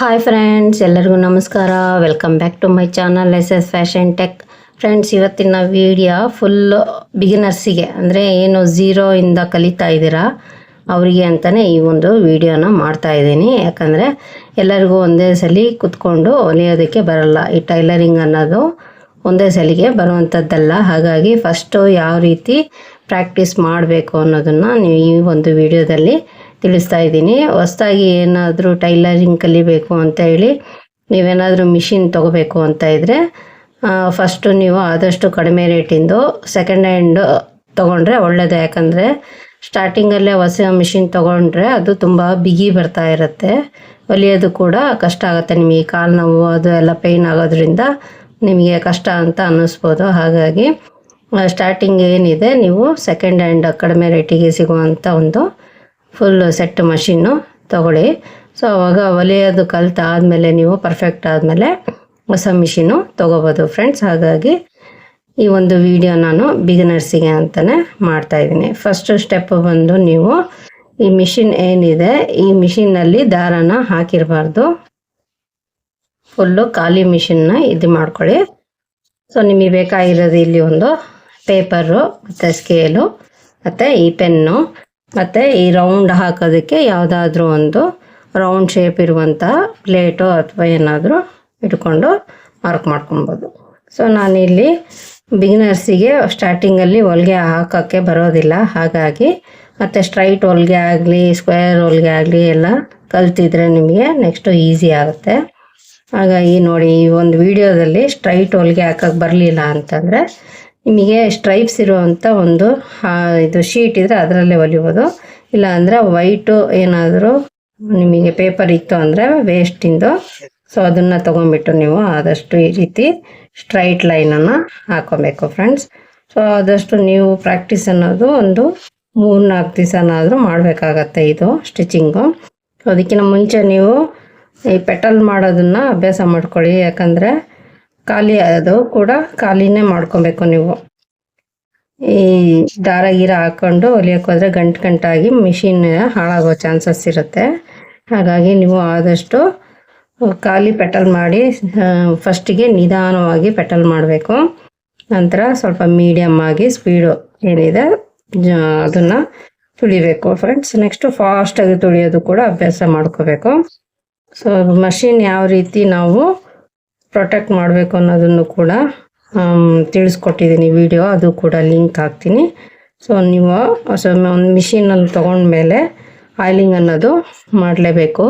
Hi friends ಎಲ್ಲರಿಗೂ ನಮಸ್ಕಾರ. Welcome back to my channel S S fashion tech friends ಇವತ್ತಿನ video full ಬಿಗಿನರ್ಸಿಗೆ ಅಂದರೆ ಏನು ಝೀರೋ ಇಂದ ಕಲಿತಾ ಇದ್ದೀರಾ, ಅವರಿಗೆ ಅಂತಲೇ ಈ ಒಂದು ವಿಡಿಯೋನ ಮಾಡ್ತಾ ಇದ್ದೀನಿ. ಯಾಕಂದರೆ ಎಲ್ಲರಿಗೂ ಒಂದೇ ಸಲ ಕುತ್ಕೊಂಡು ಹೊಲಿಯೋದಕ್ಕೆ ಬರಲ್ಲ. ಈ ಟೈಲರಿಂಗ್ ಅನ್ನೋದು ಒಂದೇ ಸಲಿಗೆ ಬರುವಂಥದ್ದಲ್ಲ ಹಾಗಾಗಿ ಫಸ್ಟು ಯಾವ ರೀತಿ ಪ್ರಾಕ್ಟೀಸ್ ಮಾಡಬೇಕು ಅನ್ನೋದನ್ನು ನೀವು ಈ ಒಂದು ವಿಡಿಯೋದಲ್ಲಿ ತಿಳಿಸ್ತಾ ಇದ್ದೀನಿ. ಹೊಸ್ದಾಗಿ ಏನಾದರೂ ಟೈಲರಿಂಗ್ ಕಲಿಬೇಕು ಅಂತ ಹೇಳಿ ನೀವೇನಾದರೂ ಮಿಷಿನ್ ತೊಗೋಬೇಕು ಅಂತ ಇದ್ದರೆ ಫಸ್ಟು ನೀವು ಆದಷ್ಟು ಕಡಿಮೆ ರೇಟಿಂದು ಸೆಕೆಂಡ್ ಹ್ಯಾಂಡ್ ತೊಗೊಂಡ್ರೆ ಒಳ್ಳೆಯದು ಯಾಕಂದರೆ ಸ್ಟಾರ್ಟಿಂಗಲ್ಲೇ ಹೊಸ ಮಿಷಿನ್ ತೊಗೊಂಡ್ರೆ ಅದು ತುಂಬ ಬಿಗಿ ಬರ್ತಾ ಇರುತ್ತೆ. ಹೊಲಿಯೋದು ಕೂಡ ಕಷ್ಟ ಆಗುತ್ತೆ ನಿಮಗೆ. ಕಾಲು ನೋವು ಅದು ಎಲ್ಲ ಪೇಯ್ನ್ ಆಗೋದ್ರಿಂದ ನಿಮಗೆ ಕಷ್ಟ ಅಂತ ಅನ್ನಿಸ್ಬೋದು. ಹಾಗಾಗಿ ಸ್ಟಾರ್ಟಿಂಗ್ ಏನಿದೆ, ನೀವು ಸೆಕೆಂಡ್ ಹ್ಯಾಂಡ್ ಕಡಿಮೆ ರೇಟಿಗೆ ಸಿಗುವಂಥ ಒಂದು ಫುಲ್ ಸೆಟ್ ಮಷಿನ್ನು ತಗೊಳ್ಳಿ. ಸೊ ಅವಾಗ ಹೊಲಿಯೋದು ಕಲ್ತಾದಮೇಲೆ ನೀವು ಪರ್ಫೆಕ್ಟ್ ಆದಮೇಲೆ ಹೊಸ ಮಿಷಿನು ತೊಗೋಬೋದು ಫ್ರೆಂಡ್ಸ್ ಹಾಗಾಗಿ ಈ ಒಂದು ವಿಡಿಯೋ ನಾನು ಬಿಗಿನರ್ಸಿಗೆ ಅಂತಲೇ ಮಾಡ್ತಾಯಿದ್ದೀನಿ ಫಸ್ಟ್ ಸ್ಟೆಪ್ ಬಂದು ನೀವು ಈ ಮಿಷಿನ್ ಏನಿದೆ, ಈ ಮಿಷಿನ್ನಲ್ಲಿ ದಾರನ ಹಾಕಿರಬಾರ್ದು. ಫುಲ್ಲು ಖಾಲಿ ಮಿಷಿನ್ನ ಇದು ಮಾಡ್ಕೊಳ್ಳಿ. ಸೊ ನಿಮಗೆ ಬೇಕಾಗಿರೋದು ಇಲ್ಲಿ ಒಂದು ಪೇಪರು ಮತ್ತು ಸ್ಕೇಲು ಮತ್ತು ಈ ಪೆನ್ನು ಮತ್ತು ಈ ರೌಂಡ್ ಹಾಕೋದಕ್ಕೆ ಯಾವುದಾದ್ರೂ ಒಂದು ರೌಂಡ್ ಶೇಪ್ ಇರುವಂತಹ ಪ್ಲೇಟು ಅಥವಾ ಏನಾದರೂ ಇಟ್ಕೊಂಡು ಮಾರ್ಕ್ ಮಾಡ್ಕೊಬೋದು. ಸೊ ನಾನಿಲ್ಲಿ ಬಿಗಿನರ್ಸಿಗೆ ಸ್ಟಾರ್ಟಿಂಗಲ್ಲಿ ಹೊಲಿಗೆ ಹಾಕೋಕ್ಕೆ ಬರೋದಿಲ್ಲ. ಹಾಗಾಗಿ ಮತ್ತು ಸ್ಟ್ರೈಟ್ ಹೊಲಿಗೆ ಆಗಲಿ ಸ್ಕ್ವೇರ್ ಹೊಲಿಗೆ ಆಗಲಿ ಎಲ್ಲ ಕಲ್ತಿದ್ರೆ ನಿಮಗೆ ನೆಕ್ಸ್ಟು ಈಸಿ ಆಗುತ್ತೆ. ಹಾಗಾಗಿ ನೋಡಿ, ಈ ಒಂದು ವಿಡಿಯೋದಲ್ಲಿ ಸ್ಟ್ರೈಟ್ ಹೊಲಿಗೆ ಹಾಕಕ್ಕೆ ಬರಲಿಲ್ಲ ಅಂತಂದರೆ ನಿಮಗೆ ಸ್ಟ್ರೈಪ್ಸ್ ಇರುವಂಥ ಒಂದು ಇದು ಶೀಟ್ ಇದ್ದರೆ ಅದರಲ್ಲೇ ಹೊಲಿಬೋದು. ಇಲ್ಲಾಂದರೆ ವೈಟು ಏನಾದರೂ ನಿಮಗೆ ಪೇಪರ್ ಇತ್ತು ಅಂದರೆ ವೇಸ್ಟಿಂದು ಸೊ ಅದನ್ನು ತೊಗೊಂಬಿಟ್ಟು ನೀವು ಆದಷ್ಟು ಈ ರೀತಿ ಸ್ಟ್ರೈಟ್ ಲೈನನ್ನು ಹಾಕೊಬೇಕು ಫ್ರೆಂಡ್ಸ್ ಸೊ ಆದಷ್ಟು ನೀವು ಪ್ರಾಕ್ಟೀಸ್ ಅನ್ನೋದು ಒಂದು ಮೂರು ನಾಲ್ಕು ದಿವಸನಾದರೂ ಮಾಡಬೇಕಾಗತ್ತೆ ಇದು ಸ್ಟಿಚಿಂಗು ಅದಕ್ಕಿಂತ ಮುಂಚೆ ನೀವು ಈ ಪೆಟಲ್ ಮಾಡೋದನ್ನು ಅಭ್ಯಾಸ ಮಾಡ್ಕೊಳ್ಳಿ. ಯಾಕಂದರೆ ಖಾಲಿ ಅದು ಕೂಡ ಖಾಲಿನೇ ಮಾಡ್ಕೊಬೇಕು ನೀವು. ಈ ದಾರ ಗೀರ ಹಾಕೊಂಡು ಹೊಲಿಯೋಕೆ ಹೋದರೆ ಗಂಟು ಗಂಟಾಗಿ ಮಿಷಿನ್ ಹಾಳಾಗೋ ಚಾನ್ಸಸ್ ಇರುತ್ತೆ. ಹಾಗಾಗಿ ನೀವು ಆದಷ್ಟು ಖಾಲಿ ಪೆಟಲ್ ಮಾಡಿ ಫಸ್ಟಿಗೆ ನಿಧಾನವಾಗಿ ಪೆಟಲ್ ಮಾಡಬೇಕು. ನಂತರ ಸ್ವಲ್ಪ ಮೀಡಿಯಮ್ ಆಗಿ ಸ್ಪೀಡು ಏನಿದೆ ಅದನ್ನು ತುಳಿಬೇಕು ಫ್ರೆಂಡ್ಸ್. ನೆಕ್ಸ್ಟು ಫಾಸ್ಟಾಗಿ ತುಳಿಯೋದು ಕೂಡ ಅಭ್ಯಾಸ ಮಾಡ್ಕೋಬೇಕು. ಸೊ ಮಷಿನ್ ಯಾವ ರೀತಿ ನಾವು ಪ್ರೊಟೆಕ್ಟ್ ಮಾಡಬೇಕು ಅನ್ನೋದನ್ನು ಕೂಡ ತಿಳಿಸ್ಕೊಟ್ಟಿದ್ದೀನಿ ವಿಡಿಯೋ ಅದು ಕೂಡ ಲಿಂಕ್ ಹಾಕ್ತೀನಿ. ಸೊ ನೀವು ಸೊ ಒಂದು ಮಿಷಿನಲ್ಲಿ ತೊಗೊಂಡ್ಮೇಲೆ ಆಯಿಲಿಂಗ್ ಅನ್ನೋದು ಮಾಡಲೇಬೇಕು.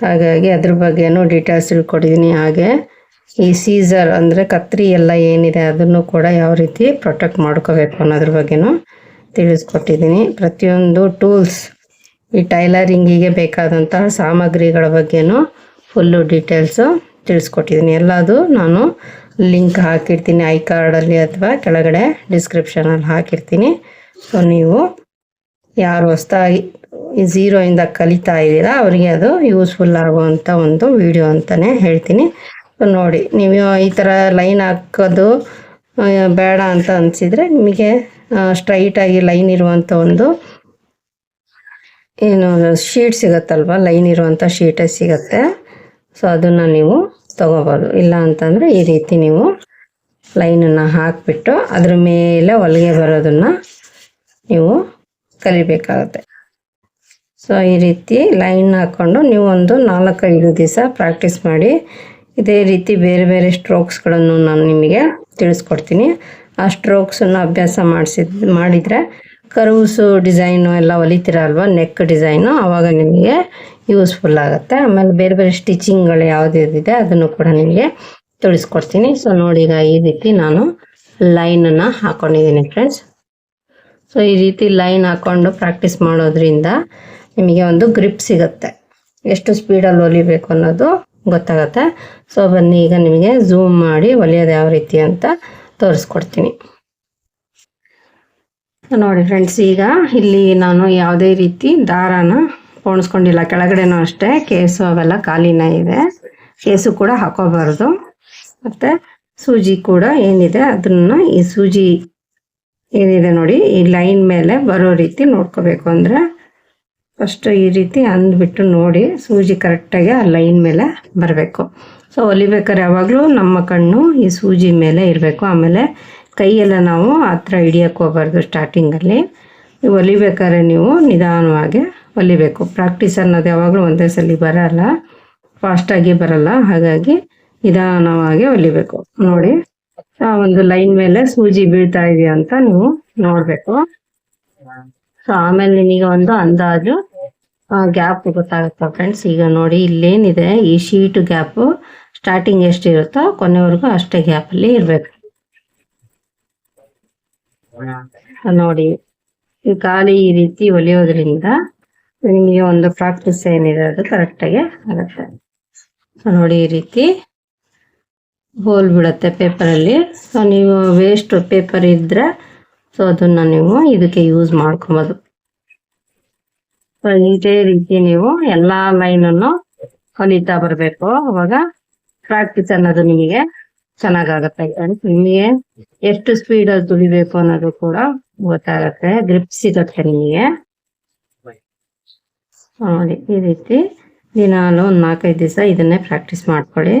ಹಾಗಾಗಿ ಅದ್ರ ಬಗ್ಗೆನೂ ಡೀಟೇಲ್ಸ್ ತಿಳ್ಕೊಟ್ಟಿದ್ದೀನಿ. ಹಾಗೆ ಈ ಸೀಸರ್ ಅಂದರೆ ಕತ್ರಿ ಎಲ್ಲ ಏನಿದೆ ಅದನ್ನು ಕೂಡ ಯಾವ ರೀತಿ ಪ್ರೊಟೆಕ್ಟ್ ಮಾಡ್ಕೋಬೇಕು ಅನ್ನೋದ್ರ ಬಗ್ಗೆನೂ ತಿಳಿಸ್ಕೊಟ್ಟಿದ್ದೀನಿ. ಪ್ರತಿಯೊಂದು ಟೂಲ್ಸ್ ಈ ಟೈಲರಿಂಗಿಗೆ ಬೇಕಾದಂತಹ ಸಾಮಗ್ರಿಗಳ ಬಗ್ಗೆನೂ ಫುಲ್ಲು ಡೀಟೇಲ್ಸು ತಿಳಿಸ್ಕೊಟ್ಟಿದ್ದೀನಿ. ಎಲ್ಲದು ನಾನು ಲಿಂಕ್ ಹಾಕಿರ್ತೀನಿ, ಐ ಕಾರ್ಡಲ್ಲಿ ಅಥವಾ ಕೆಳಗಡೆ ಡಿಸ್ಕ್ರಿಪ್ಷನಲ್ಲಿ ಹಾಕಿರ್ತೀನಿ. ಸೊ ನೀವು ಯಾರು ಹೊಸ್ತಾಗಿ ಝೀರೋಯಿಂದ ಕಲಿತಾ ಇದ್ದೀರಾ, ಅವರಿಗೆ ಅದು ಯೂಸ್ಫುಲ್ ಆಗುವಂಥ ಒಂದು ವಿಡಿಯೋ ಅಂತಲೇ ಹೇಳ್ತೀನಿ. ಸೊ ನೋಡಿ, ನೀವು ಈ ಥರ ಲೈನ್ ಹಾಕೋದು ಬೇಡ ಅಂತ ಅನಿಸಿದರೆ ನಿಮಗೆ ಸ್ಟ್ರೈಟಾಗಿ ಲೈನ್ ಇರುವಂಥ ಒಂದು, ಏನು, ಶೀಟ್ ಸಿಗುತ್ತಲ್ವ? ಲೈನ್ ಇರುವಂಥ ಶೀಟೇ ಸಿಗುತ್ತೆ. ಸೊ ಅದನ್ನು ನೀವು ತೊಗೋಬೋದು. ಇಲ್ಲ ಅಂತಂದರೆ ಈ ರೀತಿ ನೀವು ಲೈನನ್ನು ಹಾಕಿಬಿಟ್ಟು ಅದ್ರ ಮೇಲೆ ಹೊಲಿಗೆ ಬರೋದನ್ನು ನೀವು ಕಲಿಬೇಕಾಗುತ್ತೆ. ಸೊ ಈ ರೀತಿ ಲೈನ್ ಹಾಕ್ಕೊಂಡು ನೀವು ಒಂದು ನಾಲ್ಕೈದು ದಿವಸ ಪ್ರಾಕ್ಟೀಸ್ ಮಾಡಿ, ಇದೇ ರೀತಿ ಬೇರೆ ಬೇರೆ ಸ್ಟ್ರೋಕ್ಸ್ಗಳನ್ನು ನಾನು ನಿಮಗೆ ತಿಳಿಸ್ಕೊಡ್ತೀನಿ. ಆ ಸ್ಟ್ರೋಕ್ಸನ್ನು ಅಭ್ಯಾಸ ಮಾಡಿಸಿದ, ಮಾಡಿದರೆ ಕರ್ವ್ಸು ಡಿಸೈನು ಎಲ್ಲ ಹೊಲಿತೀರಲ್ವ? ನೆಕ್ ಡಿಸೈನು ಆವಾಗ ನಿಮಗೆ ಯೂಸ್ಫುಲ್ ಆಗುತ್ತೆ. ಆಮೇಲೆ ಬೇರೆ ಬೇರೆ ಸ್ಟಿಚಿಂಗ್ಗಳು ಯಾವುದಿದೆ ಅದನ್ನು ಕೂಡ ನಿಮಗೆ ತಿಳಿಸ್ಕೊಡ್ತೀನಿ. ಸೊ, ನೋಡಿ ಈಗ ಈ ರೀತಿ ನಾನು ಲೈನನ್ನು ಹಾಕೊಂಡಿದ್ದೀನಿ ಫ್ರೆಂಡ್ಸ್. ಸೊ, ಈ ರೀತಿ ಲೈನ್ ಹಾಕ್ಕೊಂಡು ಪ್ರಾಕ್ಟೀಸ್ ಮಾಡೋದ್ರಿಂದ ನಿಮಗೆ ಒಂದು ಗ್ರಿಪ್ ಸಿಗುತ್ತೆ. ಎಷ್ಟು ಸ್ಪೀಡಲ್ಲಿ ಹೊಲಿಬೇಕು ಅನ್ನೋದು ಗೊತ್ತಾಗುತ್ತೆ. ಸೊ, ಬನ್ನಿ, ಈಗ ನಿಮಗೆ ಝೂಮ್ ಮಾಡಿ ಹೊಲಿಯೋದು ಯಾವ ರೀತಿ ಅಂತ ತೋರಿಸ್ಕೊಡ್ತೀನಿ. ನೋಡಿ ಫ್ರೆಂಡ್ಸ್, ಈಗ ಇಲ್ಲಿ ನಾನು ಯಾವುದೇ ರೀತಿ ದಾರಾನ ಪೋಣಿಸ್ಕೊಂಡಿಲ್ಲ, ಕೆಳಗಡೆನೂ ಅಷ್ಟೇ, ಕೇಸು ಅವೆಲ್ಲ ಖಾಲಿನ ಇದೆ. ಕೇಸು ಕೂಡ ಹಾಕೋಬಾರ್ದು. ಮತ್ತು ಸೂಜಿ ಕೂಡ ಏನಿದೆ ಅದನ್ನು ಈ ಸೂಜಿ ಏನಿದೆ ನೋಡಿ, ಈ ಲೈನ್ ಮೇಲೆ ಬರೋ ರೀತಿ ನೋಡ್ಕೋಬೇಕು ಅಂದರೆ ಫಸ್ಟ್ ಈ ರೀತಿ ಅಂದ್ಬಿಟ್ಟು ನೋಡಿ ಸೂಜಿ ಕರೆಕ್ಟಾಗಿ ಆ ಲೈನ್ ಮೇಲೆ ಬರಬೇಕು. ಸೊ ಹೊಲಿಬೇಕಾದ್ರೆ ಯಾವಾಗಲೂ ನಮ್ಮ ಕಣ್ಣು ಈ ಸೂಜಿ ಮೇಲೆ ಇರಬೇಕು. ಆಮೇಲೆ ಕೈಯೆಲ್ಲ ನಾವು ಆ ಥರ ಹಿಡಿಯೋಕ್ಕೆ ಹೋಗ್ಬಾರ್ದು ಸ್ಟಾರ್ಟಿಂಗಲ್ಲಿ ಹೊಲಿಬೇಕಾದ್ರೆ ನೀವು ನಿಧಾನವಾಗಿ ಹೊಲಿಬೇಕು ಪ್ರಾಕ್ಟೀಸ್ ಅನ್ನೋದು ಯಾವಾಗಲೂ ಒಂದೇ ಸಲ ಬರಲ್ಲ. ಫಾಸ್ಟಾಗಿ ಬರಲ್ಲ. ಹಾಗಾಗಿ ನಿಧಾನವಾಗಿ ಹೊಲಿಬೇಕು ನೋಡಿ, ಆ ಒಂದು ಲೈನ್ ಮೇಲೆ ಸೂಜಿ ಬೀಳ್ತಾ ಇದೆಯಾ ಅಂತ ನೀವು ನೋಡಬೇಕು. ಸೊ ಆಮೇಲೆ ನಿಮಗೆ ಒಂದು ಅಂದಾಜು ಗ್ಯಾಪ್ ಗೊತ್ತಾಗುತ್ತೆ ಫ್ರೆಂಡ್ಸ್ ಈಗ ನೋಡಿ, ಇಲ್ಲೇನಿದೆ. ಈ ಶೀಟ್ ಗ್ಯಾಪು ಸ್ಟಾರ್ಟಿಂಗ್ ಎಷ್ಟಿರುತ್ತೋ ಕೊನೆವರೆಗೂ ಅಷ್ಟೇ ಗ್ಯಾಪಲ್ಲಿ ಇರಬೇಕು. ನೋಡಿ ಖಾಲಿ ಈ ರೀತಿ ಹೊಲಿಯೋದ್ರಿಂದ ನಿಮಗೆ ಒಂದು ಪ್ರಾಕ್ಟೀಸ್ ಏನಿದೆ ಅದು ಕರೆಕ್ಟಾಗಿ ಆಗುತ್ತೆ. ಸೊ ನೋಡಿ ಈ ರೀತಿ ಹೋಲ್ ಬಿಡುತ್ತೆ ಪೇಪರಲ್ಲಿ ಸೊ ನೀವು ವೇಸ್ಟ್ ಪೇಪರ್ ಇದ್ದರೆ ಸೊ ಅದನ್ನು ನೀವು ಇದಕ್ಕೆ ಯೂಸ್ ಮಾಡ್ಕೊಬೋದು. ಸೊ ಇದೇ ರೀತಿ ನೀವು ಎಲ್ಲ ಲೈನನ್ನು ಹೊಲಿತಾ ಬರಬೇಕು. ಅವಾಗ ಪ್ರಾಕ್ಟೀಸ್ ಅನ್ನೋದು ನಿಮಗೆ ಚೆನ್ನಾಗಾಗತ್ತೆ. ನಿಮಗೆ ಎಷ್ಟು ಸ್ಪೀಡಲ್ಲಿ ತುಳಿಬೇಕು ಅನ್ನೋದು ಕೂಡ ಗೊತ್ತಾಗತ್ತೆ. ಗ್ರಿಪ್ ಸಿಗತ್ತೆ ನಿಮಗೆ. ನೋಡಿ, ಈ ರೀತಿ ದಿನಾಲು ಒಂದು ನಾಲ್ಕೈದು ದಿವಸ ಇದನ್ನೇ ಪ್ರಾಕ್ಟೀಸ್ ಮಾಡ್ಕೊಳ್ಳಿ.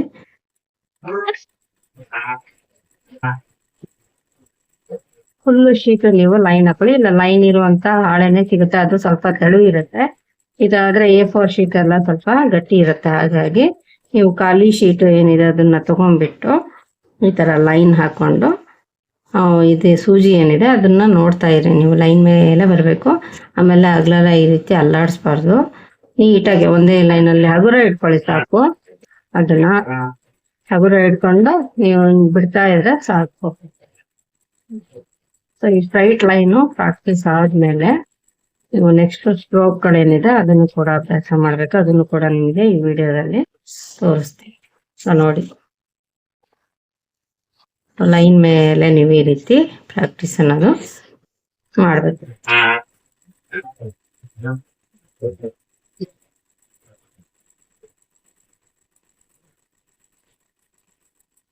ಫುಲ್ಲು ಶೀಟ್ ನೀವು ಲೈನ್ ಹಾಕೊಳ್ಳಿ. ಇಲ್ಲ ಲೈನ್ ಇರುವಂತ ಹಾಳೆನೆ ಸಿಗುತ್ತೆ. ಅದು ಸ್ವಲ್ಪ ತೆಳು ಇರುತ್ತೆ. ಇದಾದ್ರೆ ಎ ಫೋರ್ ಶೀಟ್ ಎಲ್ಲ ಸ್ವಲ್ಪ ಗಟ್ಟಿ ಇರುತ್ತೆ. ಹಾಗಾಗಿ ನೀವು ಖಾಲಿ ಶೀಟ್ ಏನಿದೆ ಅದನ್ನ ತಗೊಂಡ್ಬಿಟ್ಟು ಈ ತರ ಲೈನ್ ಹಾಕೊಂಡು ಇದು ಸೂಜಿ ಏನಿದೆ, ಅದನ್ನ ನೋಡ್ತಾ ಇರಿ. ನೀವು ಲೈನ್ ಮೇಲೆ ಬರಬೇಕು. ಆಮೇಲೆ ಅಗ್ಲೆಲ್ಲ ಈ ರೀತಿ ಅಲ್ಲಾಡಿಸ್ಬಾರ್ದು. ನೀಟಾಗಿ ಒಂದೇ ಲೈನಲ್ಲಿ ಹಗುರ ಇಟ್ಕೊಳ್ಳಿ ಸಾಕು. ಅದನ್ನ ಹಗುರ ಇಟ್ಕೊಂಡು ನೀವು ಬಿಡ್ತಾ ಇದ್ರೆ ಸಾಕು. ಸೊ ಈ ಸ್ಟ್ರೈಟ್ ಲೈನು ಪ್ರಾಕ್ಟೀಸ್ ಆದ್ಮೇಲೆ ನೀವು ನೆಕ್ಸ್ಟ್ ಸ್ಟ್ರೋಕ್ ಏನಿದೆ ಅದನ್ನು ಕೂಡ ಅಭ್ಯಾಸ ಮಾಡ್ಬೇಕು. ಅದನ್ನು ಕೂಡ ನಿಮಗೆ ಈ ವಿಡಿಯೋದಲ್ಲಿ ತೋರಿಸ್ತೀನಿ. ಸೊ ನೋಡಿ. ಲೈನ್ ಮೇಲೆ ನೀವು ಈ ರೀತಿ ಪ್ರಾಕ್ಟೀಸ್ ಅನ್ನೋದು ಮಾಡ್ಬೇಕು.